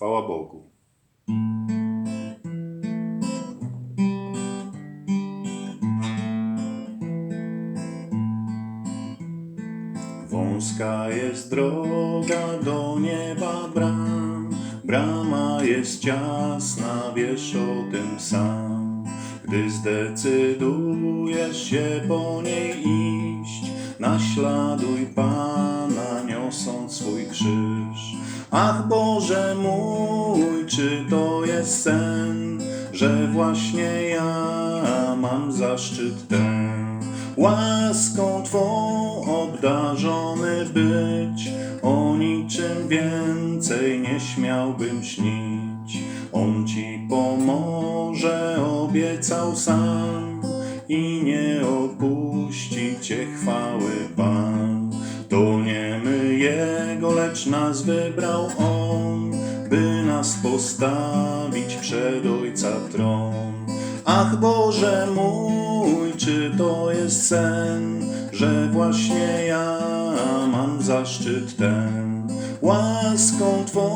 Chwała Bogu. Wąska jest droga do nieba bram, brama jest ciasna, wiesz o tym sam. Gdy zdecydujesz się po niej iść, naśladuj Pana, niosąc swój krzyż. Ach Boże mój, czy to jest sen, że właśnie ja mam zaszczyt ten łaską Twą obdarzony być, o niczym więcej nie śmiałbym śnić. On Ci pomoże, obiecał sam i nie opuści Cię chwały Pan. To nie my Jego, lecz nas wybrał On, nas postawić przed Ojca tron. Ach Boże mój, czy to jest sen, że właśnie ja mam zaszczyt ten, łaską Twą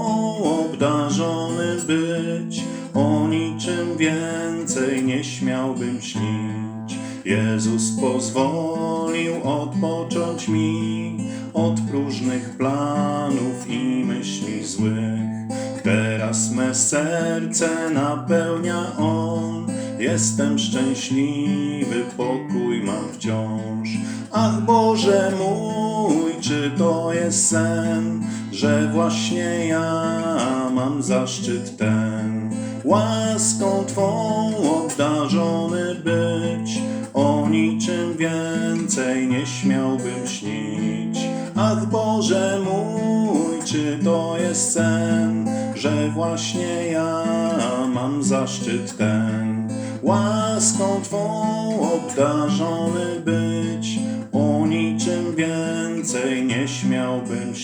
obdarzony być, o niczym więcej nie śmiałbym śnić. Jezus pozwolił odpocząć mi od próżnych planów i myśli złych. Me serce napełnia On, jestem szczęśliwy, pokój mam wciąż. Ach Boże mój, czy to jest sen, że właśnie ja mam zaszczyt ten, łaską Twą obdarzony być, o niczym więcej nie śmiałbym śnić. Ach Boże mój, czy to jest sen, że właśnie ja mam zaszczyt ten, łaską Twą obdarzony być, o niczym więcej nie śmiałbym